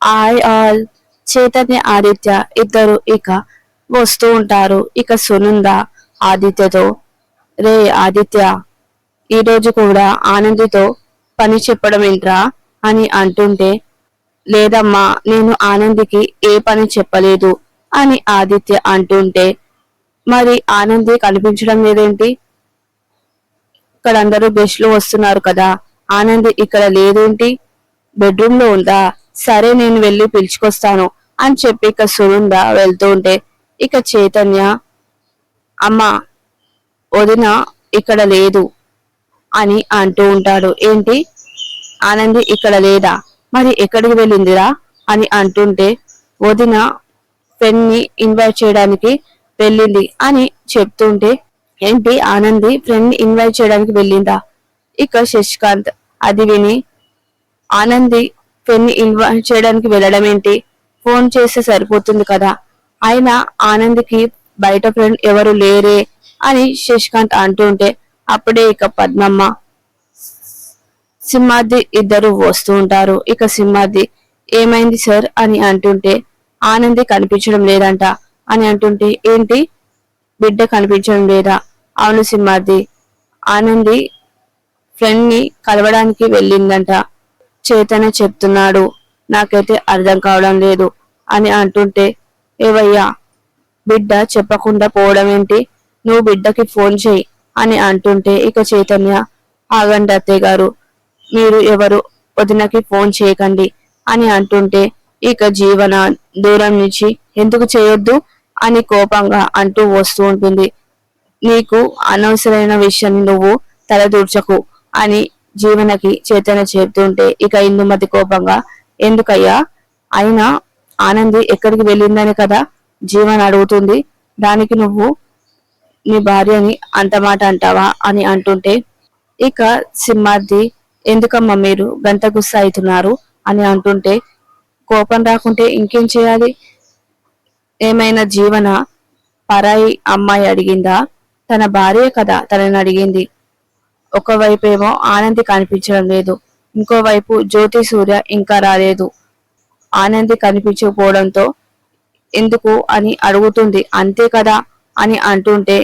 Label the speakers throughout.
Speaker 1: ఆయ్ ఆల్ చైతన్య ఆదిత్య ఇద్దరు ఇక వస్తూ ఉంటారు. ఇక సునంద ఆదిత్యతో రే ఆదిత్య ఈ రోజు కూడా ఆనందితో పని చెప్పడం ఏంట్రా అని అంటుంటే లేదమ్మా నేను ఆనందికి ఏ పని చెప్పలేదు అని ఆదిత్య అంటుంటే మరి ఆనంది కనిపించడం లేదేంటి? ఇక్కడ అందరూ గెస్ట్లు వస్తున్నారు కదా ఆనంది ఇక్కడ లేదేంటి? బెడ్రూమ్లో ఉందా? సరే నేను వెళ్ళి పిలుచుకొస్తాను అని చెప్పి ఇక సునంద వెళ్తూ ఉంటే ఇక చైతన్య అమ్మ వదిన ఇక్కడ లేదు అని అంటూ ఉంటాడు. ఏంటి? ఆనంది ఇక్కడ లేదా? మరి ఎక్కడికి వెళ్ళిందిరా? అని అంటుంటే వదిన ఫ్రెండ్ని ఇన్వైట్ చేయడానికి వెళ్ళింది అని చెప్తుంటే ఏంటి? ఆనంది ఫ్రెండ్ని ఇన్వైట్ చేయడానికి వెళ్ళిందా? ఇక శశికాంత్ అది విని ఆనంది పెన్ని ని ఇన్వైట్ చేయడానికి వెళ్ళడం ఏంటి? ఫోన్ చేస్తే సరిపోతుంది కదా. అయినా ఆనంద్కి బయట ఫ్రెండ్ ఎవరు లేరే అని శశికాంత్ అంటుంటే అప్పుడే ఇక పద్మమ్మ సింహాద్రి ఇద్దరు వస్తూ ఉంటారు. ఇక సింహాద్రి ఏమైంది సార్? అని అంటుంటే ఆనంది కనిపించడం లేదంట అని అంటుంటే ఏంటి? బిడ్డ కనిపించడం లేదా? అవును సింహాద్రి ఆనంది ఫ్రెండ్ని కలవడానికి వెళ్ళిందంట. చేతన చెప్తున్నాడు. నాకైతే అర్థం కావడం లేదు అని అంటుంటే ఏవయ్యా బిడ్డ చెప్పకుండా పోవడం ఏంటి నువ్వు బిడ్డకి ఫోన్ చేయి అని అంటుంటే ఇక చైతన్య ఆగండి అత్తయ్య గారు మీరు ఎవరు? వదినకి ఫోన్ చేయకండి అని అంటుంటే ఇక జీవన దూరం నుంచి ఎందుకు చేయొద్దు? అని కోపంగా అంటూ వస్తూ ఉంటుంది. నీకు అనవసరమైన విషయం నువ్వు తలదూర్చకు అని జీవనకి చైతన్య చెప్తుంటే ఇక ఇందుమతి కోపంగా ఎందుకయ్యా? అయినా ఆనంది ఎక్కడికి వెళ్ళిందని కదా జీవన్ అడుగుతుంది. దానికి నువ్వు నీ భార్యని అంత మాట అంటావా? అని అంటుంటే ఇక సింహాద్రి ఎందుకమ్మా మీరు గంట గుస్స అవుతున్నారు? అని అంటుంటే కోపం రాకుంటే ఇంకేం చేయాలి? ఏమైనా జీవన పరాయి అమ్మాయి అడిగిందా? తన భార్య కదా తనని అడిగింది. ఒకవైపు ఏమో ఆనంది కనిపించడం లేదు. ఇంకోవైపు జ్యోతి సూర్య ఇంకా రాలేదు. ఆనంది కనిపించకపోవడంతో ఎందుకు అని అడుగుతుంది. అంతే కదా అని అంటుంటే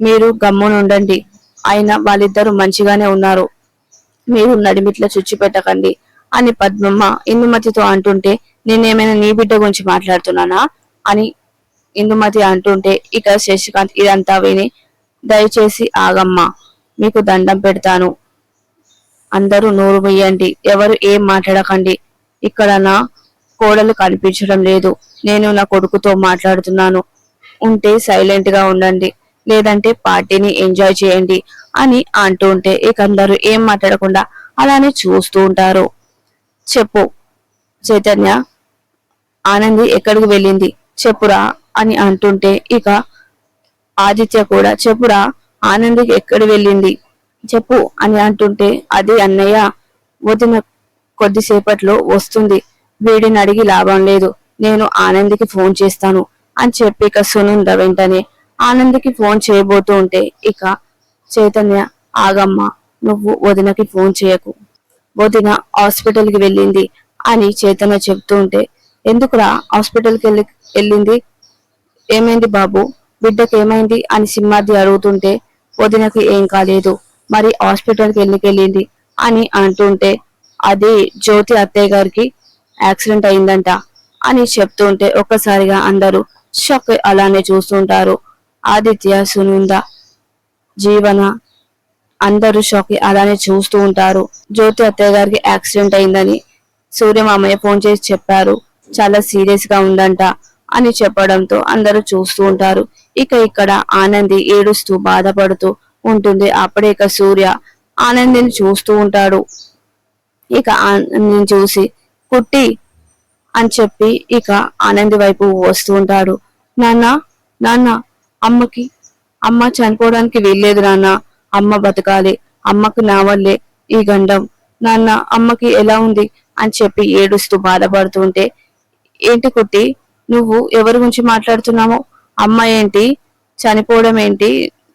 Speaker 1: మీరు గమ్మునుండండి. అయినా వాళ్ళిద్దరూ మంచిగానే ఉన్నారు. మీరు నడిమిట్ల చుచ్చి పెట్టకండి అని పద్మమ్మ ఇందుమతితో అంటుంటే నేనేమైనా నీ బిడ్డ గురించి మాట్లాడుతున్నానా? అని ఇందుమతి అంటుంటే ఇక శశికాంత్ ఇదంతా విని దయచేసి ఆగమ్మా. మీకు దండం పెడతాను. అందరూ నోరు వేయండి. ఎవరు ఏం మాట్లాడకండి. ఇక్కడ నా కోడలు కనిపించడం లేదు. నేను నా కొడుకుతో మాట్లాడుతున్నాను. ఉంటే సైలెంట్గా ఉండండి. లేదంటే పార్టీని ఎంజాయ్ చేయండి అని అంటూ ఉంటే ఇక అందరూ ఏం మాట్లాడకుండా అలానే చూస్తూ ఉంటారు. చెప్పు. చైతన్య ఆనంది ఎక్కడికి వెళ్ళింది? చెప్పురా అని అంటుంటే ఇక ఆదిత్య కూడా చెప్పురా ఆనందికి ఎక్కడ వెళ్ళింది? చెప్పు అని అంటుంటే అది అన్నయ్య వదిన కొద్దిసేపట్లో వస్తుంది. వీడిని అడిగి లాభం లేదు. నేను ఆనందికి ఫోన్ చేస్తాను అని చెప్పి ఇక సునంద వెంటనే ఆనందికి ఫోన్ చేయబోతూ ఉంటే ఇక చైతన్య ఆగమ్మ నువ్వు వదినకి ఫోన్ చేయకు. వదిన హాస్పిటల్కి వెళ్ళింది అని చైతన్య చెప్తూ ఉంటే ఎందుకురా హాస్పిటల్కి వెళ్ళి వెళ్ళింది? ఏమైంది బాబు? బిడ్డకి ఏమైంది అని సింహాద్రి అడుగుతుంటే వదినకి ఏం కాలేదు. మరి హాస్పిటల్కి వెళ్ళికెళ్ళింది అని అంటుంటే అది జ్యోతి అత్తయ్య గారికి యాక్సిడెంట్ అయిందంట అని చెప్తుంటే ఒక్కసారిగా అందరూ షాక్ అలానే చూస్తుంటారు. ఆదిత్య సునుంద జీవన అందరూ షాక్ అలానే చూస్తూ ఉంటారు. జ్యోతి అత్తయ్య గారికి యాక్సిడెంట్ అయిందని సూర్యమామయ్య ఫోన్ చేసి చెప్పారు. చాలా సీరియస్గా ఉందంట. అని చెప్పడంతో అందరూ చూస్తూ ఉంటారు. ఇక ఇక్కడ ఆనంది ఏడుస్తూ బాధపడుతూ ఉంటుంది. అప్పుడే ఇక సూర్య ఆనందిని చూస్తూ ఉంటాడు. ఇక ఆనందిని చూసి కుట్టి అని చెప్పి ఇక ఆనంది వైపు వస్తూ ఉంటాడు. నాన్న నాన్న అమ్మకి అమ్మ చనిపోవడానికి వీల్లేదు నాన్న. అమ్మ బతకాలి అమ్మకు నా వల్లే ఈ గండం. నాన్న అమ్మకి ఎలా ఉంది? అని చెప్పి ఏడుస్తూ బాధపడుతుంటే ఏంటి కుట్టి నువ్వు ఎవరి గురించి మాట్లాడుతున్నావు అమ్మ ఏంటి? చనిపోవడం ఏంటి?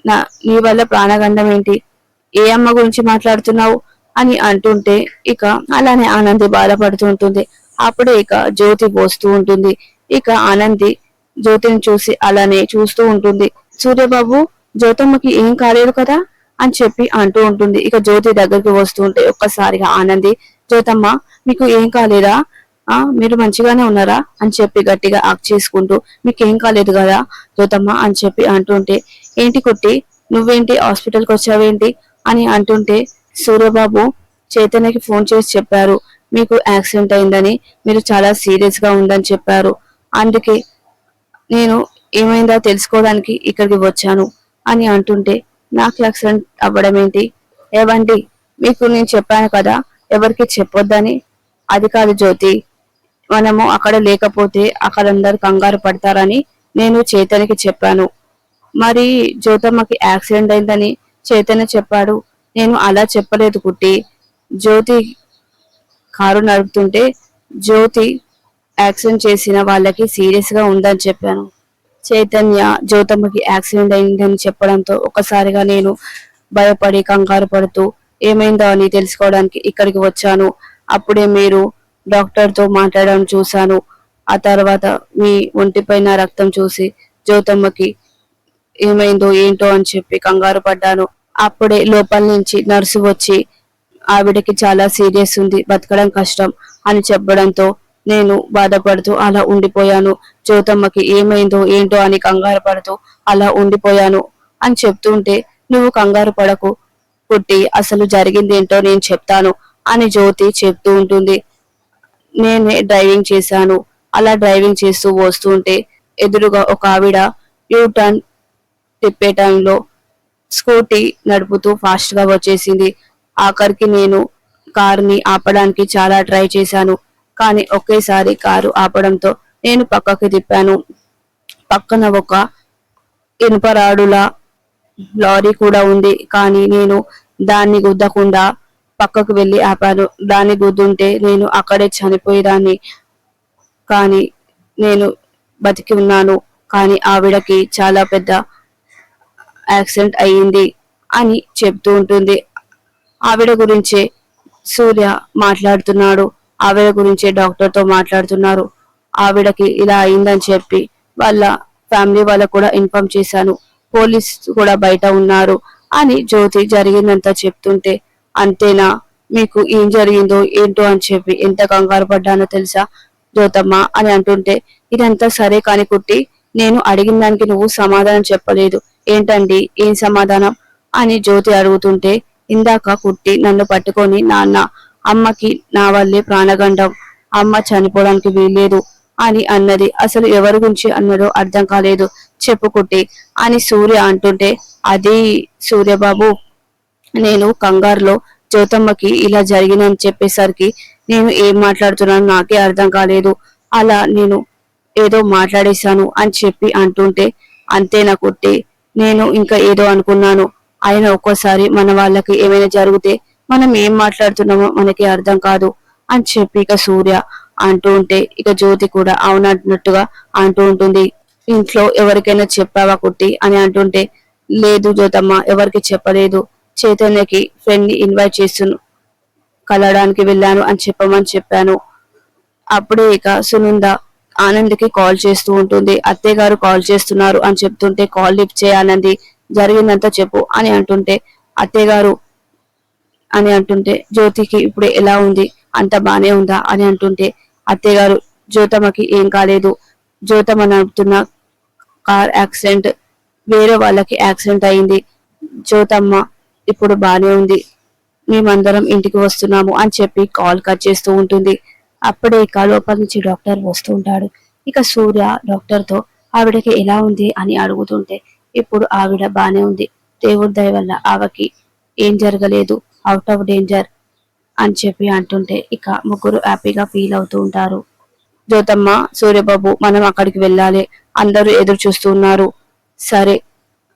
Speaker 1: నా నీ వల్ల ప్రాణగండం ఏంటి? ఏ అమ్మ గురించి మాట్లాడుతున్నావు? అని అంటుంటే ఇక అలానే ఆనంది బాధపడుతూ ఉంటుంది. అప్పుడే ఇక జ్యోతి పోస్తూ ఉంటుంది. ఇక ఆనంది జ్యోతిని చూసి అలానే చూస్తూ ఉంటుంది. సూర్యబాబు జ్యోతమ్మకి ఏం కాలేదు కదా? అని చెప్పి అంటూ ఉంటుంది. ఇక జ్యోతి దగ్గరికి వస్తూ ఉంటే ఒక్కసారిగా ఆనంది జ్యోతమ్మ మీకు ఏం కాలేదా? ఆ మీరు మంచిగానే ఉన్నారా? అని చెప్పి గట్టిగా ఆక్ చేసుకుంటూ మీకేం కాలేదు కదా దోతమ్మ అని చెప్పి అంటుంటే ఏంటి కుట్టి నువ్వేంటి హాస్పిటల్కి వచ్చావేంటి? అని అంటుంటే సూర్యబాబు చైతన్యకి ఫోన్ చేసి చెప్పారు మీకు యాక్సిడెంట్ అయిందని మీరు చాలా సీరియస్గా ఉందని చెప్పారు. అందుకే నేను ఏమైందో తెలుసుకోవడానికి ఇక్కడికి వచ్చాను అని అంటుంటే నాకు యాక్సిడెంట్ అవ్వడం ఏంటి? ఏవండి మీకు నేను చెప్పాను కదా ఎవరికి చెప్పొద్దని? అది కాదు జ్యోతి మనము అక్కడ లేకపోతే అక్కడ అందరు కంగారు పడతారని నేను చైతన్యకి చెప్పాను. మరి జ్యోతమ్మకి యాక్సిడెంట్ అయిందని చైతన్య చెప్పాడు. నేను అలా చెప్పలేదు కుట్టి. జ్యోతి కారు నడుపుతుంటే జ్యోతి యాక్సిడెంట్ చేసిన వాళ్ళకి సీరియస్గా ఉందని చెప్పాను. చైతన్య జ్యోతమ్మకి యాక్సిడెంట్ అయిందని చెప్పడంతో ఒకసారిగా నేను భయపడి కంగారు పడుతూ ఏమైందో అని తెలుసుకోవడానికి ఇక్కడికి వచ్చాను. అప్పుడే మీరు డాక్టర్తో మాట్లాడడం చూశాను. ఆ తర్వాత మీ ఒంటిపైన రక్తం చూసి జ్యోతమ్మకి ఏమైందో ఏంటో అని చెప్పి కంగారు పడ్డాను. అప్పుడే లోపల నుంచి నర్సు వచ్చి ఆవిడకి చాలా సీరియస్ ఉంది బతకడం కష్టం అని చెప్పడంతో నేను బాధపడుతూ అలా ఉండిపోయాను. జ్యోతమ్మకి ఏమైందో ఏంటో అని కంగారు పడుతూ అలా ఉండిపోయాను అని చెప్తుంటే నువ్వు కంగారు పడకు పుట్టి అసలు జరిగింది ఏంటో నేను చెప్తాను అని జ్యోతి చెప్తూ ఉంటుంది. నేనే డ్రైవింగ్ చేశాను. అలా డ్రైవింగ్ చేస్తూ వస్తుంటే ఎదురుగా ఒక ఆవిడ యూ టర్న్ తిప్పే టైంలో స్కూటీ నడుపుతూ ఫాస్ట్గా వచ్చేసింది. ఆఖరికి నేను కారుని ఆపడానికి చాలా ట్రై చేశాను. కానీ ఒకేసారి కారు ఆపడంతో నేను పక్కకి తిప్పాను. పక్కన ఒక ఇనుపరాడుల లారీ కూడా ఉంది. కానీ నేను దాన్ని గుద్దకుండా పక్కకు వెళ్ళి ఆపాను. దాన్ని గుద్దుంటే నేను అక్కడే చనిపోయేదాన్ని. కానీ నేను బతికి ఉన్నాను. కానీ ఆవిడకి చాలా పెద్ద యాక్సిడెంట్ అయ్యింది అని చెప్తూ ఉంటుంది. ఆవిడ గురించే సూర్య మాట్లాడుతున్నాడు. ఆవిడ గురించే డాక్టర్తో మాట్లాడుతున్నారు. ఆవిడకి ఇలా అయిందని చెప్పి వాళ్ళ ఫ్యామిలీ వాళ్ళకు కూడా ఇన్ఫామ్ చేశాను. పోలీస్ కూడా బయట ఉన్నారు అని జ్యోతి జరిగిందంతా చెప్తుంటే అంతేనా? మీకు ఏం జరిగిందో ఏంటో అని చెప్పి ఎంత కంగారు పడ్డానో తెలుసా? జ్యోతమ్మ అని అంటుంటే ఇదంతా సరే కాని కుట్టి నేను అడిగిన దానికి నువ్వు సమాధానం చెప్పలేదు. ఏంటండి? ఏం సమాధానం? అని జ్యోతి అడుగుతుంటే ఇందాక కుట్టి నన్ను పట్టుకొని నాన్న అమ్మకి నా వల్లే ప్రాణగండం అమ్మ చనిపోవడానికి వీల్లేదు అని అన్నది. అసలు ఎవరి గురించి అన్నదో అర్థం కాలేదు. చెప్పు కుట్టి అని సూర్య అంటుంటే అది సూర్యబాబు నేను కంగారులో జ్యోతమ్మకి ఇలా జరిగిందని చెప్పేసరికి నేను ఏం మాట్లాడుతున్నాను నాకే అర్థం కాలేదు. అలా నేను ఏదో మాట్లాడేశాను అని చెప్పి అంటుంటే అంతేనా కుట్టి నేను ఇంకా ఏదో అనుకున్నాను. ఆయన ఒక్కోసారి మన వాళ్ళకి ఏమైనా జరిగితే మనం ఏం మాట్లాడుతున్నామో మనకి అర్థం కాదు అని చెప్పి ఇక సూర్య అంటూ ఉంటే ఇక జ్యోతి కూడా అవునంటున్నట్టుగా అంటూ ఉంటుంది. ఇంట్లో ఎవరికైనా చెప్పావా కుట్టి అని అంటుంటే లేదు జ్యోతమ్మ ఎవరికి చెప్పలేదు. చైతన్యకి ఫ్రెండ్ని ఇన్వైట్ చేస్తును కలవడానికి వెళ్ళాను అని చెప్పమని చెప్పాను. అప్పుడే ఇక సునంద ఆనంద్కి కాల్ చేస్తూ ఉంటుంది. అత్తయ్య గారు కాల్ చేస్తున్నారు అని చెప్తుంటే కాల్ లిఫ్ట్ చేయాలంది. జరిగిందంతా చెప్పు అని అంటుంటే అత్తయ్య గారు అని అంటుంటే జ్యోతికి ఇప్పుడు ఎలా ఉంది? అంత బానే ఉందా? అని అంటుంటే అత్తయ్య గారు జ్యోతమ్మకి ఏం కాలేదు. జ్యోతమ్మ నడుపుతున్న కార్ యాక్సిడెంట్ వేరే వాళ్ళకి యాక్సిడెంట్ అయింది. జ్యోతమ్మ ఇప్పుడు బానే ఉంది. మేమందరం ఇంటికి వస్తున్నాము అని చెప్పి కాల్ కట్ చేస్తూ ఉంటుంది. అప్పుడే ఇక లోపల నుంచి డాక్టర్ వస్తూ ఉంటాడు. ఇక సూర్య డాక్టర్తో ఆవిడకి ఎలా ఉంది అని అడుగుతుంటే ఇప్పుడు ఆవిడ బానే ఉంది. దేవుడి దయ వల్ల ఆవకి ఏం జరగలేదు. అవుట్ ఆఫ్ డేంజర్ అని చెప్పి అంటుంటే ఇక ముగ్గురు హ్యాపీగా ఫీల్ అవుతూ ఉంటారు. జ్యోతమ్మ సూర్యబాబు మనం అక్కడికి వెళ్ళాలి. అందరూ ఎదురు చూస్తున్నారు. సరే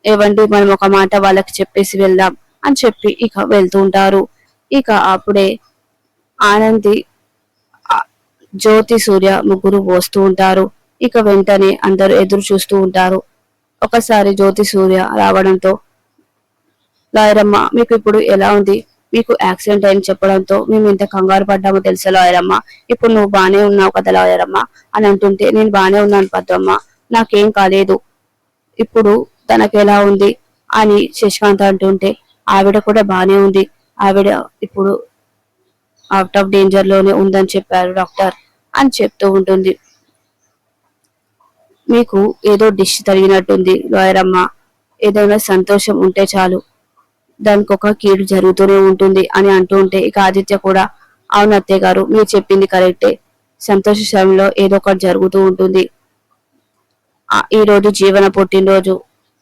Speaker 1: ఏవండి మనం ఒక మాట వాళ్ళకి చెప్పేసి వెళ్దాం. అని చెప్పి ఇక వెళ్తూ ఉంటారు. ఇక అప్పుడే ఆనంది జ్యోతి సూర్య ముగ్గురు పోస్తూ ఉంటారు. ఇక వెంటనే అందరూ ఎదురు చూస్తూ ఉంటారు. ఒకసారి జ్యోతి సూర్య రావడంతో లాయరమ్మ మీకు ఇప్పుడు ఎలా ఉంది? మీకు యాక్సిడెంట్ అయింది చెప్పడంతో మేము ఇంత కంగారు పడ్డామో తెలుసా లాయరమ్మ? ఇప్పుడు నువ్వు బానే ఉన్నావు కదా లాయరమ్మ? అని అంటుంటే నేను బానే ఉన్నాను పద్మమ్మ నాకేం కాలేదు. ఇప్పుడు తనకు ఎలా ఉంది? అని శశికాంత్ అంటుంటే ఆవిడ కూడా బానే ఉంది. ఆవిడ ఇప్పుడు అవుట్ ఆఫ్ డేంజర్లోనే ఉందని చెప్పారు డాక్టర్ అని చెప్తూ ఉంటుంది. మీకు ఏదో డిష్ తరిగినట్టుంది లాయర్ అమ్మ ఏదైనా సంతోషం ఉంటే చాలు. దానికి ఒక కీడు జరుగుతూనే ఉంటుంది అని అంటూ ఉంటే ఇక ఆదిత్య కూడా అవును అత్తయ్య గారు మీరు చెప్పింది కరెక్టే. సంతోష సమయంలో ఏదో ఒకటి జరుగుతూ ఉంటుంది. ఈ రోజు జీవన పుట్టినరోజు.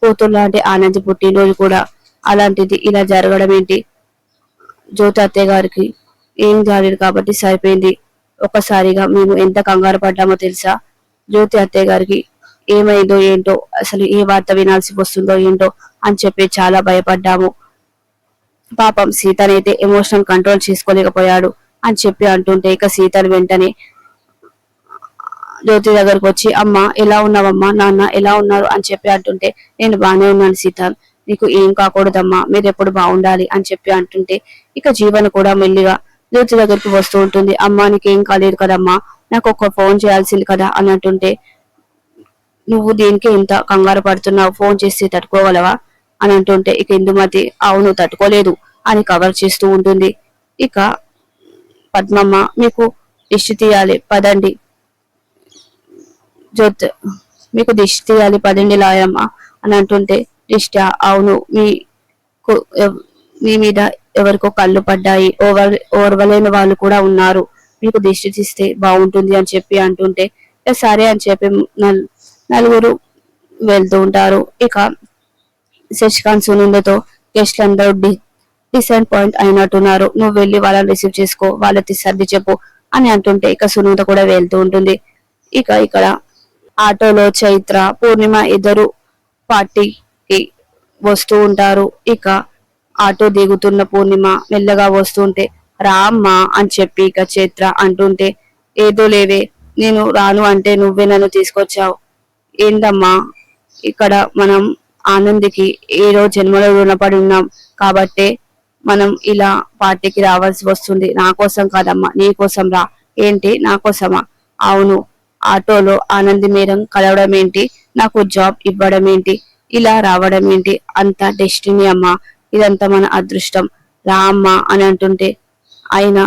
Speaker 1: కూతురు లాంటి ఆనంద్ పుట్టినరోజు కూడా అలాంటిది ఇలా జరగడం ఏంటి? జ్యోతి అత్తయ్య గారికి ఏం జరగదు కాబట్టి సరిపోయింది. ఒకసారిగా మేము ఎంత కంగారు పడ్డామో తెలుసా? జ్యోతి అత్తయ్య గారికి ఏమైందో ఏంటో అసలు ఏ వార్త వినాల్సి వస్తుందో ఏంటో అని చెప్పి చాలా భయపడ్డాము. పాపం సీతనైతే ఎమోషనల్ కంట్రోల్ చేసుకోలేకపోయాడు అని చెప్పి అంటుంటే ఇక సీతను వెంటనే జ్యోతి దగ్గరకు వచ్చి అమ్మ ఎలా ఉన్నావమ్మా? నాన్న ఎలా ఉన్నారు? అని చెప్పి అంటుంటే నేను బాగానే ఉన్నాను సీత. నీకు ఏం కాకూడదమ్మా మీరు ఎప్పుడు బాగుండాలి అని చెప్పి అంటుంటే ఇక జీవన కూడా మెల్లిగా జ్యోతి దగ్గరికి వస్తూ ఉంటుంది. అమ్మా నీకేం ఏం కాలేదు కదమ్మా నాకు ఒక ఫోన్ చేయాల్సింది కదా అని అంటుంటే నువ్వు దీనికి ఇంత కంగారు పడుతున్నావు ఫోన్ చేసి తట్టుకోగలవా అని అంటుంటే ఇక ఇందుమతి అవును తట్టుకోలేదు అని కవర్ చేస్తూ ఉంటుంది. ఇక పద్మమ్మ మీకు దిష్టి తీయాలి పదండి. జ్యోత్ మీకు దిష్టి తీయాలి పదండి లాయమ్మ అని అంటుంటే దిష్టి అవును మీ కు- మీ మీద ఎవరికో కళ్ళు పడ్డాయి. ఓవర్ ఓర్వలేని వాళ్ళు కూడా ఉన్నారు. మీకు దిష్టి తీస్తే బాగుంటుంది అని చెప్పి అంటుంటే సరే అని చెప్పి నలుగురు వెళ్తూ ఉంటారు. ఇక శశికాంత్ సునందతో గెస్ట్ అందరూ డి- డిసైడ్ పాయింట్ అయినట్టున్నారు. నువ్వు వెళ్ళి వాళ్ళని రిసీవ్ చేసుకో వాళ్ళకి సర్ది చెప్పు అని అంటుంటే ఇక సునంద కూడా వెళ్తూ ఉంటుంది. ఇక ఇక్కడ ఆటోలో చైత్ర పూర్ణిమ ఇద్దరు పార్టీ పార్టీకి వస్తూ ఉంటారు. ఇక ఆటో దిగుతున్న పూర్ణిమ మెల్లగా వస్తుంటే రామ్మా అని చెప్పి ఇక చైత్ర అంటుంటే ఏదో లేవే నేను రాను అంటే నువ్వే నన్ను తీసుకొచ్చావు. ఏందమ్మా ఇక్కడ మనం ఆనందికి ఏదో జన్మలో రుణపడి ఉన్నాం. కాబట్టే మనం ఇలా పార్టీకి రావాల్సి వస్తుంది. నా కోసం కాదమ్మా నీ కోసం రా. ఏంటి నా కోసమా? అవును ఆటోలో ఆనంది మేరం కలవడం ఏంటి నాకు జాబ్ ఇవ్వడం ఏంటి ఇలా రావడం ఏంటి? అంత డెస్టినీ అమ్మా. ఇదంతా మన అదృష్టం. రా అమ్మ అని అంటుంటే ఆయన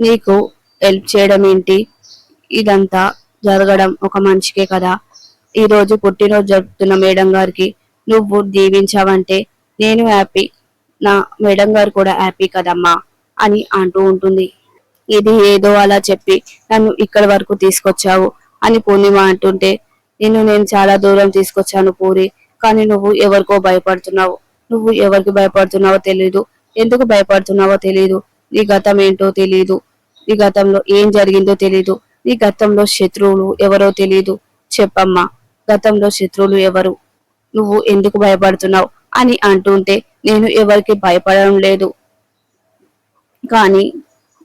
Speaker 1: నీకు హెల్ప్ చేయడం ఏంటి? ఇదంతా జరగడం ఒక మనిషికే కదా. ఈ రోజు పుట్టినరోజు జరుపుతున్న మేడం గారికి నువ్వు దీవించావంటే నేను హ్యాపీ. నా మేడం గారు కూడా హ్యాపీ కదమ్మా అని అంటూ ఉంటుంది. ఇది ఏదో అలా చెప్పి నన్ను ఇక్కడి వరకు తీసుకొచ్చావు అని పూర్ణిమ అంటుంటే నిన్ను నేను చాలా దూరం తీసుకొచ్చాను పూరి కానీ నువ్వు ఎవరికో భయపడుతున్నావు. నువ్వు ఎవరికి భయపడుతున్నావో తెలీదు. ఎందుకు భయపడుతున్నావో తెలీదు. నీ గతం ఏంటో తెలీదు. నీ గతంలో ఏం జరిగిందో తెలీదు. నీ గతంలో శత్రువులు ఎవరో తెలీదు. చెప్పమ్మా గతంలో శత్రువులు ఎవరు? నువ్వు ఎందుకు భయపడుతున్నావు అని అంటుంటే నేను ఎవరికి భయపడడం లేదు. కానీ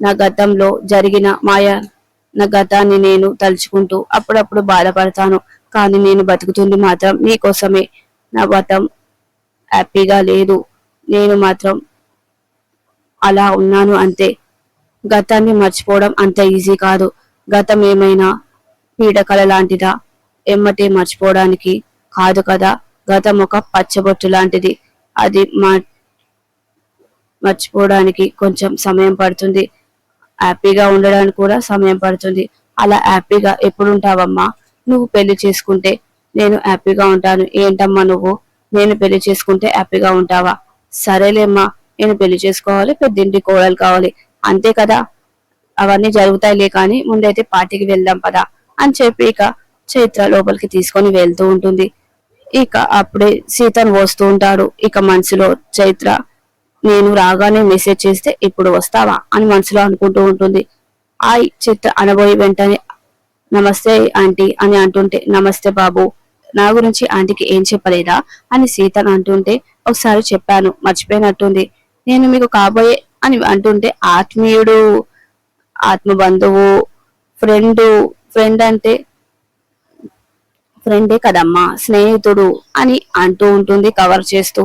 Speaker 1: నా గతంలో జరిగిన మాయ నా గతాన్ని నేను తలుచుకుంటూ అప్పుడప్పుడు బాధపడతాను. కానీ నేను బతుకుతుంది మాత్రం మీకోసమే. నా గతం హ్యాపీగా లేదు. నేను మాత్రం అలా ఉన్నాను అంతే. గతాన్ని మర్చిపోవడం అంత ఈజీ కాదు. గతం ఏమైనా పీడకల లాంటిదా? ఎమ్మటే మర్చిపోవడానికి కాదు కదా. గతం ఒక పచ్చబొట్టు లాంటిది. అది మర్చిపోవడానికి కొంచెం సమయం పడుతుంది. హ్యాపీగా ఉండడానికి కూడా సమయం పడుతుంది. అలా హ్యాపీగా ఎప్పుడు ఉంటావమ్మా నువ్వు పెళ్ళి చేసుకుంటే నేను హ్యాపీగా ఉంటాను. ఏంటమ్మా నువ్వు? నేను పెళ్ళి చేసుకుంటే హ్యాపీగా ఉంటావా? సరేలేమ్మా నేను పెళ్ళి చేసుకోవాలి పెద్దింటి కోడలు కావాలి. అంతే కదా? అవన్నీ జరుగుతాయిలే కానీ ముందైతే పార్టీకి వెళ్దాం పదా అని చెప్పి ఇక చైత్ర లోపలికి తీసుకొని వెళ్తూ ఉంటుంది. ఇక అప్పుడే సీతను వస్తూ ఉంటాడు. ఇక మనసులో చైత్ర నేను రాగానే మెసేజ్ చేస్తే ఇప్పుడు వస్తావా అని మనసులో అనుకుంటూ ఉంటుంది. ఆ చిత్ర అనబోయి వెంటనే నమస్తే ఆంటీ అని అంటుంటే నమస్తే బాబు నా గురించి ఆంటీకి ఏం చెప్పలేదా అని సీతను అంటుంటే ఒకసారి చెప్పాను మర్చిపోయినట్టుంది. నేను మీకు కాబోయే అని అంటుంటే ఆత్మీయుడు ఆత్మ బంధువు ఫ్రెండ్ ఫ్రెండ్ అంటే ఫ్రెండే కదమ్మా స్నేహితుడు అని అంటూ ఉంటుంది కవర్ చేస్తూ.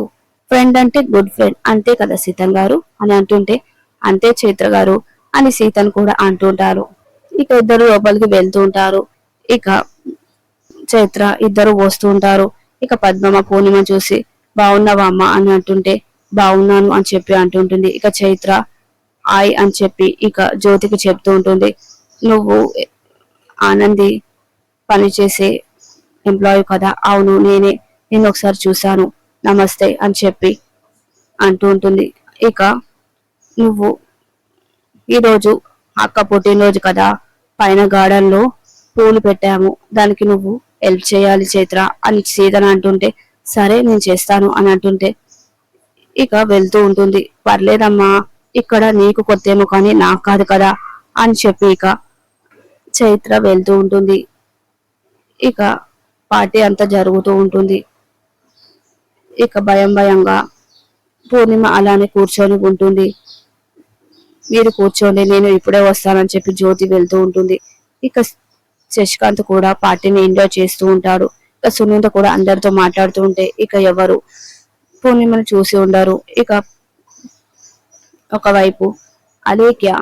Speaker 1: ఫ్రెండ్ అంటే గుడ్ ఫ్రెండ్ అంతే కదా సీతన్ గారు అని అంటుంటే అంతే చైత్ర గారు అని సీతను కూడా అంటుంటారు. ఇక ఇద్దరు లోపలికి వెళ్తూ ఉంటారు. ఇక చైత్ర ఇద్దరు వస్తూ ఉంటారు. ఇక పద్మమ్మ పూర్ణిమ చూసి బాగున్నావా అమ్మ? అని అంటుంటే బాగున్నాను అని చెప్పి అంటుంటుంది. ఇక చైత్ర ఆయ్ అని చెప్పి ఇక జ్యోతికి చెప్తూ ఉంటుంది. నువ్వు ఆనంది పనిచేసే ఎంప్లాయీ కదా? అవును నేనే. నేను ఒకసారి చూశాను. నమస్తే అని చెప్పి అంటూ ఉంటుంది. ఇక నువ్వు ఈరోజు అక్క పుట్టినరోజు కదా పైన గార్డెన్లో పూలు పెట్టాము. దానికి నువ్వు హెల్ప్ చేయాలి చైత్ర అని సీతను అంటుంటే సరే నేను చేస్తాను అని అంటుంటే ఇక వెళ్తూ ఉంటుంది. పర్లేదమ్మా ఇక్కడ నీకు కొత్తేమో కానీ నాకు కాదు కదా అని చెప్పి ఇక చైత్ర వెళ్తూ ఉంటుంది. ఇక పార్టీ అంతా జరుగుతూ ఉంటుంది. ఇక భయం భయంగా పూర్ణిమ అలానే కూర్చొని ఉంటుంది. మీరు కూర్చోండి నేను ఇప్పుడే వస్తానని చెప్పి జ్యోతి వెళ్తూ ఉంటుంది. ఇక శశికాంత్ కూడా పార్టీని ఎంజాయ్ చేస్తూ ఉంటాడు. ఇక సునీత కూడా అందరితో మాట్లాడుతూ ఉంటే ఇక ఎవరు పూర్ణిమను చూసి ఉండరు. ఇక ఒకవైపు అలేఖ్య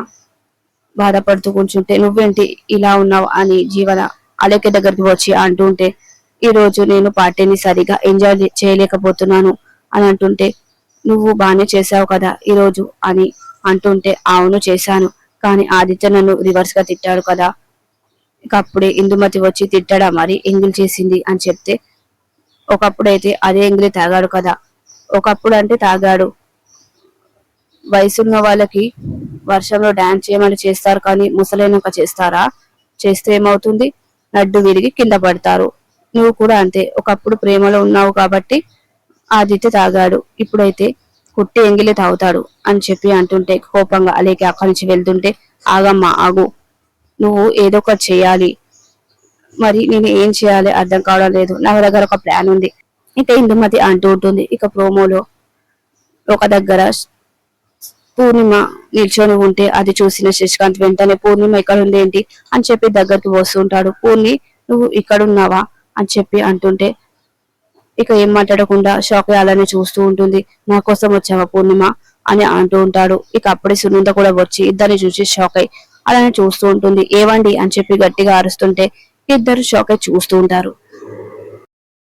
Speaker 1: బాధపడుతూ కూర్చుంటే నువ్వేంటి ఇలా ఉన్నావు? అని జీవన అలేఖ్య దగ్గరికి వచ్చి అంటుంటే ఈ రోజు నేను పార్టీని సరిగా ఎంజాయ్ చేయలేకపోతున్నాను అని అంటుంటే నువ్వు బాగానే చేసావు కదా ఈ రోజు అని అంటుంటే అవును చేశాను. కానీ ఆదిత్య నన్ను రివర్స్గా తిట్టాడు కదా. ఇక అప్పుడే ఇందుమతి వచ్చి తిట్టడా మరి? ఎంగిల్ చేసింది అని చెప్తే ఒకప్పుడైతే అదే ఎంగిలి తాగాడు కదా. ఒకప్పుడు అంటే తాగాడు. వయసున్న వాళ్ళకి వర్షంలో డాన్స్ చేయమని చేస్తారు కానీ ముసలైనక చేస్తారా? చేస్తే ఏమవుతుంది? నడ్డు విరిగి కింద పడతారు. నువ్వు కూడా అంతే. ఒకప్పుడు ప్రేమలో ఉన్నావు కాబట్టి ఆదిత్య తాగాడు. ఇప్పుడైతే కుట్టి ఎంగిలి తాగుతాడు అని చెప్పి అంటుంటే కోపంగా అలేకి అక్కడి నుంచి వెళ్తుంటే ఆగమ్మా ఆగు. నువ్వు ఏదో ఒకటి చేయాలి మరి నేను ఏం చేయాలి అర్థం కావడం లేదు. నా దగ్గర ఒక ప్లాన్ ఉంది. ఇక ఇందుమతి అంటూ ఉంటుంది. ఇక ప్రోమోలో ఒక దగ్గర పూర్ణిమ నిల్చొని ఉంటే అది చూసిన శశికాంత్ వెంటనే పూర్ణిమ ఇక్కడ ఉంది ఏంటి? అని చెప్పి దగ్గరికి వస్తుంటాడు. పూర్ణి నువ్వు ఇక్కడ ఉన్నావా అని చెప్పి అంటుంటే ఇక ఏం మాట్లాడకుండా షాక్ అలానే చూస్తూ ఉంటుంది. నా కోసం వచ్చావా పూర్ణిమ? అని అంటూ ఉంటాడు. ఇక అప్పుడే సునంద కూడా వచ్చి ఇద్దరిని చూసి షాక్ అయి అలానే చూస్తూ ఉంటుంది. ఏవండి? అని చెప్పి గట్టిగా అరుస్తుంటే ఇద్దరు షాక్ అయి చూస్తూ ఉంటారు.